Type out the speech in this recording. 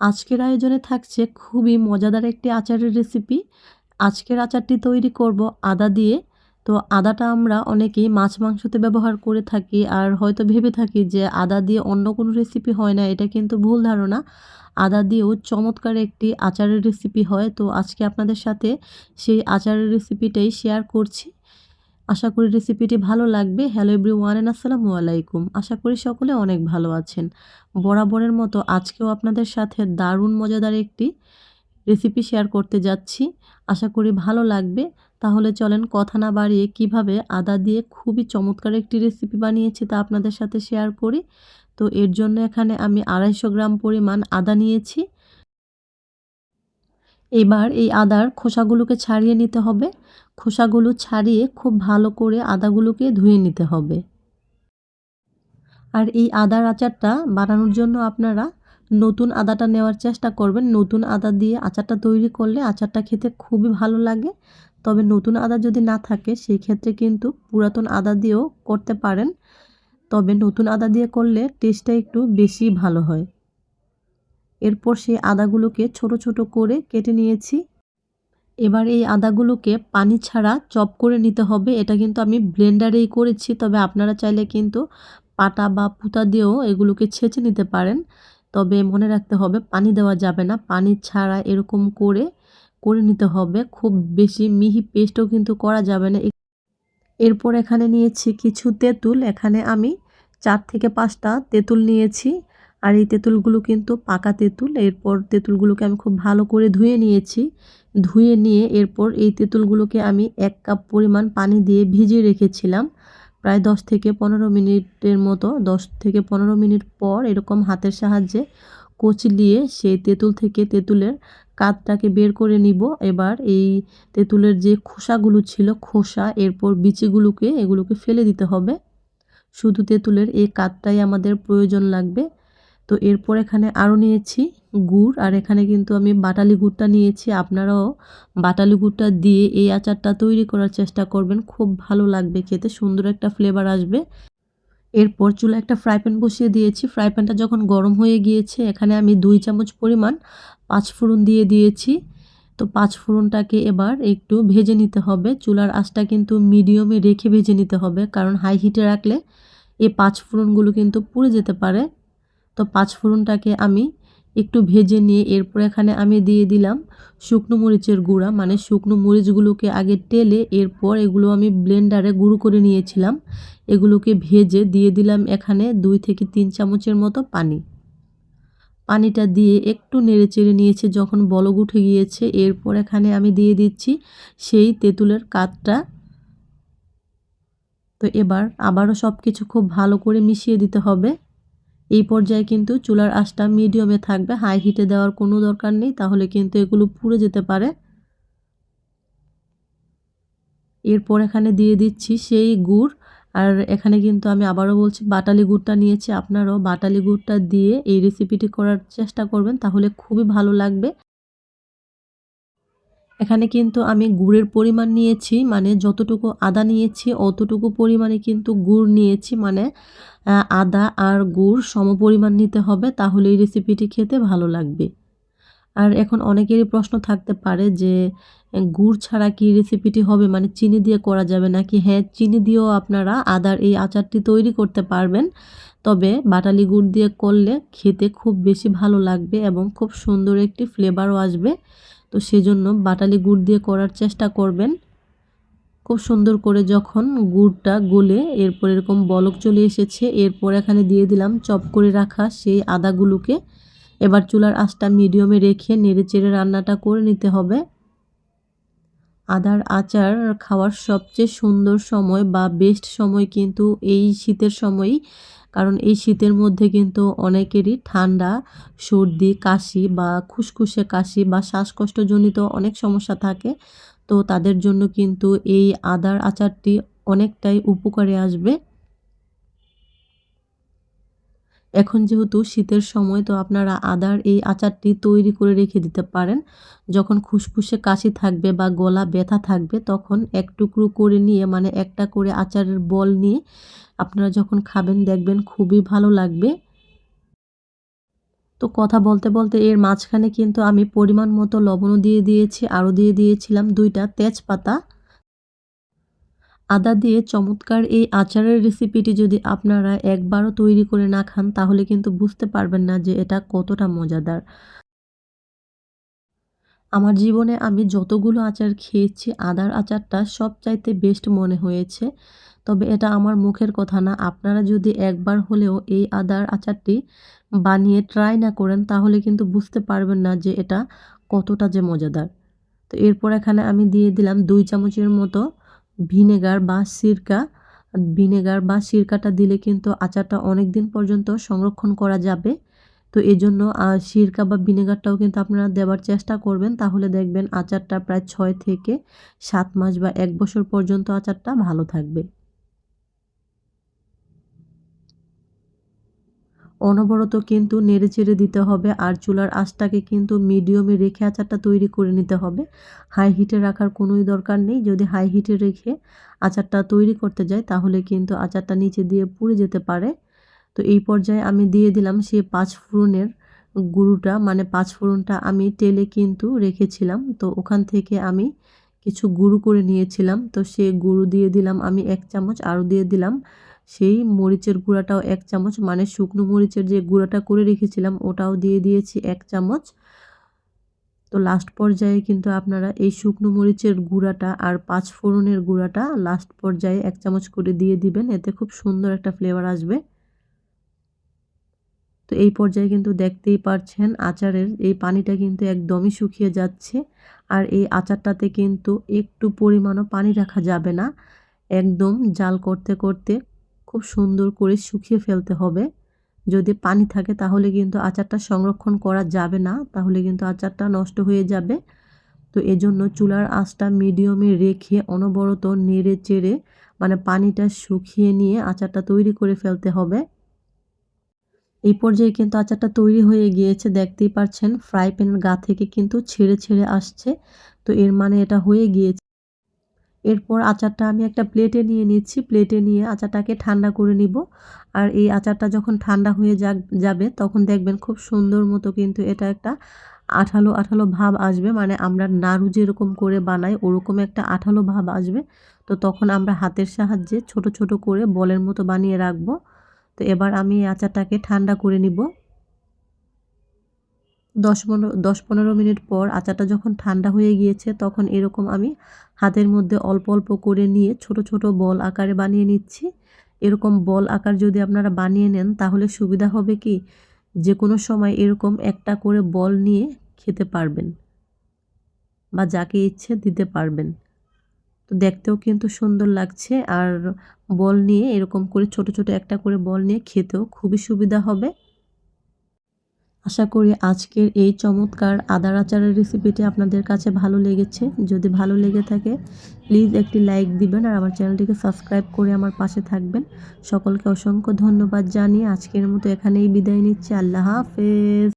আজকের আয়োজনে থাকছে খুবই মজাদার একটি আচারের রেসিপি আজকের আচারটি তৈরি করব আদা দিয়ে। তো আদাটা আমরা অনেকেই মাছ মাংসতে ব্যবহার করে থাকি আর হয়তো ভেবে থাকি যে আদা দিয়ে অন্য কোনো রেসিপি হয় না, এটা কিন্তু ভুল ধারণা। আদা দিয়েও চমৎকার একটি আচারের রেসিপি হয়। তো আজকে আপনাদের সাথে সেই আচারের রেসিপিটাই শেয়ার করছি। আশা করি রেসিপিটি ভালো লাগবে। হ্যালো এভরি ওয়ান আসসালামু আলাইকুম। আশা করি সকলে অনেক ভালো আছেন। বরাবরের মতো আজকেও আপনাদের সাথে দারুণ মজাদার একটি রেসিপি শেয়ার করতে যাচ্ছি। আশা করি ভালো লাগবে। তাহলে চলেন কথা না বাড়িয়ে কীভাবে আদা দিয়ে খুবই চমৎকার একটি রেসিপি বানিয়েছি তা আপনাদের সাথে শেয়ার করি। তো এর জন্য এখানে আমি আড়াইশো গ্রাম পরিমাণ আদা নিয়েছি। এবার এই আদার খোসাগুলোকে ছাড়িয়ে নিতে হবে। খোসাগুলো ছাড়িয়ে খুব ভালো করে আদাগুলোকে ধুয়ে নিতে হবে। আর এই আদার আচারটা বানানোর জন্য আপনারা নতুন আদাটা নেওয়ার চেষ্টা করবেন। নতুন আদা দিয়ে আচারটা তৈরি করলে আচারটা খেতে খুবই ভালো লাগে। তবে নতুন আদা যদি না থাকে সেই ক্ষেত্রে কিন্তু পুরাতন আদা দিয়েও করতে পারেন। তবে নতুন আদা দিয়ে করলে টেস্টটা একটু বেশি ভালো হয়। এরপর সেই আদাগুলোকে ছোট ছোট করে কেটে নিয়েছি। এবার এই আদাগুলোকে পানি ছাড়া চপ করে নিতে হবে। এটা কিন্তু আমি ব্লেন্ডারেই করেছি, তবে আপনারা চাইলে কিন্তু পাটা বা পুতা দিয়েও এগুলোকে ছেঁচে নিতে পারেন। তবে মনে রাখতে হবে, পানি দেওয়া যাবে না। পানি ছাড়া এরকম করে করে নিতে হবে। খুব বেশি মিহি পেস্টও কিন্তু করা যাবে না। এরপর এখানে নিয়েছি কিছু তেঁতুল। এখানে আমি চার থেকে পাঁচটা তেঁতুল নিয়েছি। আর এই তেঁতুলগুলো কিন্তু পাকা তেঁতুল। এরপর তেঁতুলগুলোকে আমি খুব ভালো করে ধুয়ে নিয়েছি। ধুয়ে নিয়ে এরপর এই তেঁতুলগুলোকে আমি এক কাপ পরিমাণ পানি দিয়ে ভিজিয়ে রেখেছিলাম। প্রায় দশ থেকে পনেরো মিনিটের মতো, দশ থেকে পনেরো মিনিট পর এরকম হাতের সাহায্যে কচলিয়ে সেই তেঁতুল থেকে তেঁতুলের কাতটাকে বের করে নিব। এবার এই তেঁতুলের যে খোসাগুলো ছিল, খোসা, এরপর বিচিগুলোকে, এগুলোকে ফেলে দিতে হবে। শুধু তেঁতুলের এই কাতটাই আমাদের প্রয়োজন লাগবে। তো এরপর এখানে আরও নিয়েছি গুড়, আর এখানে কিন্তু আমি বাটালি গুড়টা নিয়েছি। আপনারাও বাটালি গুড়টা দিয়ে এই আচারটা তৈরি করার চেষ্টা করবেন, খুব ভালো লাগবে খেতে, সুন্দর একটা ফ্লেভার আসবে। এরপর চুলা একটা ফ্রাই প্যান বসিয়ে দিয়েছি। ফ্রাই প্যানটা যখন গরম হয়ে গিয়েছে, এখানে আমি দুই চামচ পরিমাণ পাঁচ ফোড়ন দিয়ে দিয়েছি। তো পাঁচ ফোড়নটাকে এবার একটু ভেজে নিতে হবে। চুলার আঁচটা কিন্তু মিডিয়ামে রেখে ভেজে নিতে হবে, কারণ হাই হিটে রাখলে এই পাঁচ ফোড়নগুলো কিন্তু পুড়ে যেতে পারে। তো পাঁচ ফোড়নটাকে আমি একটু ভেজে নিয়ে এরপর এখানে আমি দিয়ে দিলাম শুকনো মরিচের গুঁড়া। মানে শুকনো মরিচগুলোকে আগে টেলে এরপর এগুলো আমি ব্লেন্ডারে গুঁড়ো করে নিয়েছিলাম। এগুলোকে ভেজে দিয়ে দিলাম এখানে দুই থেকে তিন চামচের মতো পানি। পানিটা দিয়ে একটু নেড়ে চেড়ে নিয়েছে যখন বলগ উঠে গিয়েছে। এরপর এখানে আমি দিয়ে দিচ্ছি সেই তেঁতুলের কাতটা। তো এবার আবারও সব কিছু খুব ভালো করে মিশিয়ে দিতে হবে। এই পর্যায়ে কিন্তু চুলার আঁচটা মিডিয়ামে থাকবে। হাই হিটে দেওয়ার কোনো দরকার নেই, তাহলে কিন্তু এগুলো পুড়ে যেতে পারে। এরপর এখানে দিয়ে দিচ্ছি সেই গুড়। আর এখানে কিন্তু আমি আবারও বলছি, বাটালি গুড়টা নিয়েছি আপনারাও। বাটালি গুড়টা দিয়ে এই রেসিপিটি করার চেষ্টা করবেন, তাহলে খুবই ভালো লাগবে। এখানে কিন্তু আমি গুড়ের পরিমাণ নিয়েছি মানে যতটুকু আদা নিয়েছি অতটুকু পরিমাণে কিন্তু গুড় নিয়েছি মানে আদা আর গুড় সম পরিমাণ নিতে হবে, তাহলে এই রেসিপিটি খেতে ভালো লাগবে। আর এখন অনেকেরই প্রশ্ন থাকতে পারে যে গুড় ছাড়া কি রেসিপিটি হবে? মানে চিনি দিয়ে করা যাবে নাকি? হ্যাঁ চিনি দিয়েও আপনারা আদার এই আচারটি তৈরি করতে পারবেন, তবে বাটালি গুড় দিয়ে করলে খেতে খুব বেশি ভালো লাগবে এবং খুব সুন্দর একটি ফ্লেভারও আসবে। তো সেজন্য বাটালি গুড় দিয়ে করার চেষ্টা করবেন। খুব সুন্দর করে যখন গুড়টা গলে এরপর এরকম বলক চলে এসেছে, এরপর এখানে দিয়ে দিলাম চপ করে রাখা সেই আদাগুলোকে। এবার চুলার আঁচটা মিডিয়ামে রেখে নেড়ে চেড়ে রান্নাটা করে নিতে হবে। আদার আচার খাওয়ার সবচেয়ে সুন্দর সময় বা বেস্ট সময় কিন্তু এই শীতের সময়ই কারণ এই শীতের মধ্যে কিন্তু অনেকেরই ঠান্ডা, সর্দি, কাশি বা খুসখুসে কাশি বা শ্বাসকষ্টজনিত অনেক সমস্যা থাকে। তো তাদের জন্য কিন্তু এই আদার আচারটি অনেকটাই উপকারে আসবে। এখন যেহেতু শীতের সময়, তো আপনারা আদার এই আচারটি তৈরি করে রেখে দিতে পারেন। যখন খুসখুসে কাশি থাকবে বা গলা ব্যথা থাকবে, তখন এক টুকরো করে নিয়ে মানে একটা করে আচারের বল নিয়ে আপনারা যখন খাবেন, দেখবেন খুবই ভালো লাগবে। তো কথা বলতে বলতে এর মাঝখানে কিন্তু আমি পরিমাণ মতো লবণও দিয়ে দিয়েছি, আরও দিয়ে দিয়েছিলাম দুইটা তেজপাতা। আদা দিয়ে চমৎকার এই আচারের রেসিপিটি যদি আপনারা একবারও তৈরি করে না খান, তাহলে কিন্তু বুঝতে পারবেন না যে এটা কতটা মজাদার। আমার জীবনে আমি যতগুলো আচার খেয়েছি, আদার আচারটা সবচাইতে বেস্ট মনে হয়েছে। তবে এটা আমার মুখের কথা না, আপনারা যদি একবার হলেও এই আদার আচারটি বানিয়ে ট্রাই না করেন, তাহলে কিন্তু বুঝতে পারবেন না যে এটা কতটা যে মজাদার। তো এরপর এখানে আমি দিয়ে দিলাম দুই চামচের মতো ভিনেগার বা সিরকা, ভিনেগার বা সিরকাটা দিলে কিন্তু আচারটা অনেক দিন পর্যন্ত সংরক্ষণ করা যাবে। তো এই জন্য সিরকা বা ভিনেগারটাও কিন্তু আপনারা দেওয়ার চেষ্টা করবেন। তাহলে দেখবেন আচারটা প্রায় ছয় থেকে সাত মাস বা এক বছর পর্যন্ত আচারটা ভালো থাকবে। অনবরত কিন্তু নেড়ে চেড়ে দিতে হবে আর চুলার আঁচটাকে কিন্তু মিডিয়ামে রেখে আচারটা তৈরি করে নিতে হবে। হাই হিটে রাখার কোনোই দরকার নেই। যদি হাই হিটে রেখে আচারটা তৈরি করতে যায় তাহলে কিন্তু আচারটা নিচে দিয়ে পুড়ে যেতে পারে। তো এই পর্যায়ে আমি দিয়ে দিলাম সেই পাঁচ ফোড়নের গুঁড়োটা মানে পাঁচ ফোড়নটা আমি তেলে কিন্তু রেখেছিলাম। তো ওখান থেকে আমি কিছু গুঁড়ো করে নিয়েছিলাম। তো সে গুঁড়ো দিয়ে দিলাম আমি এক চামচ, আরও দিয়ে দিলাম সেই মরিচের গুঁড়াটাও এক চামচ মানে শুকনো মরিচের যে গুঁড়াটা করে রেখেছিলাম, ওটাও দিয়ে দিয়েছি এক চামচ। তো লাস্ট পর্যায়ে কিন্তু আপনারা এই শুকনো মরিচের গুঁড়াটা আর পাঁচ ফোড়নের গুঁড়াটা লাস্ট পর্যায়ে এক চামচ করে দিয়ে দিবেন, এতে খুব সুন্দর একটা ফ্লেভার আসবে। তো এই পর্যায়ে কিন্তু দেখতেই পারছেন আচারের, এই পানিটা কিন্তু একদমই শুকিয়ে যাচ্ছে আর এই আচারটাতে কিন্তু একটু পরিমাণও পানি রাখা যাবে না। একদম জাল করতে করতে খুব সুন্দর করে শুকিয়ে ফেলতে হবে। যদি পানি থাকে তাহলে কিন্তু আচারটা সংরক্ষণ করা যাবে না, তাহলে কিন্তু আচারটা নষ্ট হয়ে যাবে। তো এজন্য চুলার আঁচটা মিডিয়ামে রেখে অনবরত নেড়ে চেড়ে মানে পানিটা শুকিয়ে নিয়ে আচারটা তৈরি করে ফেলতে হবে। এই পর্যায়ে কিন্তু আচারটা তৈরি হয়ে গিয়েছে, দেখতেই পাচ্ছেন ফ্রাই প্যানের গা থেকে কিন্তু ছেড়ে ছেড়ে আসছে। তো এর মানে এটা হয়ে গিয়েছে। এরপর আচারটা আমি একটা প্লেটে নিয়ে নিচ্ছি। প্লেটে নিয়ে আচারটাকে ঠান্ডা করে নিব। আর এই আচারটা যখন ঠান্ডা হয়ে যাবে, তখন দেখবেন খুব সুন্দর মতো কিন্তু এটা একটা আঠালো আঠালো ভাব আসবে। মানে আমরা নাড়ু যেরকম করে বানাই, ওরকম একটা আঠালো ভাব আসবে। তো তখন আমরা হাতের সাহায্যে ছোট ছোট করে বলের মতো বানিয়ে রাখব। তো এবার আমি আচারটাকে ঠান্ডা করে নিব। দশ পনেরো দশ পনেরো মিনিট পর আচারটা যখন ঠান্ডা হয়ে গিয়েছে, তখন এরকম আমি হাতের মধ্যে অল্প অল্প করে নিয়ে ছোট ছোট বল আকারে বানিয়ে নিচ্ছি। এরকম বল আকার যদি আপনারা বানিয়ে নেন, তাহলে সুবিধা হবে কি? যে কোনো সময় এরকম একটা করে বল নিয়ে খেতে পারবেন বা যাকে ইচ্ছে দিতে পারবেন। তো দেখতেও কিন্তু সুন্দর লাগছে আর বল নিয়ে এরকম করে ছোট ছোট একটা করে বল নিয়ে খেতেও খুবই সুবিধা হবে। আশা করি আজকের এই চমৎকার আদার আচারের রেসিপিটি আপনাদের কাছে ভালো লেগেছে। যদি ভালো লেগে থাকে প্লিজ একটি লাইক দিবেন আর আমার চ্যানেলটিকে সাবস্ক্রাইব করে আমার পাশে থাকবেন। সকলকে অসংখ্য ধন্যবাদ জানিয়ে আজকের মতো এখানেই বিদায় নিচ্ছি। আল্লাহ হাফেজ।